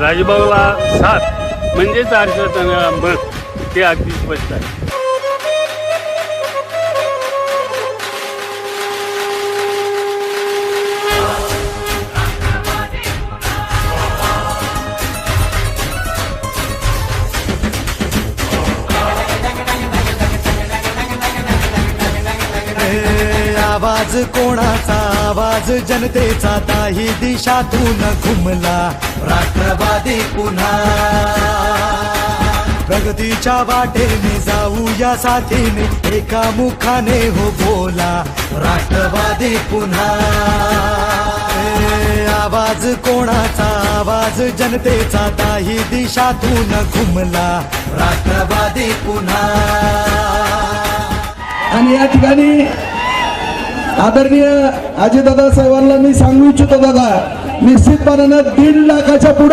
राजभाऊला साथ म्हणजेच आरक्षणाला मत ते अगदी स्पष्ट आहे. आवाज कोणाचा? आवाज जनतेचा. ताही दिशातून घुमला. राष्ट्रवादी पुन्हा. प्रगतीच्या वाटेने जाऊया साथीने एका मुखाने हो बोला राष्ट्रवादी पुन्हा. आवाज कोणाचा? आवाज जनतेचा ताही दिशातून घुमला राष्ट्रवादी पुन्हा. आणि या ठिकाणी आदरणीय अजितदादा साहेबांना मी सांगू इच्छितो दादा. निश्चितपणानं दीड लाखाच्या पुढे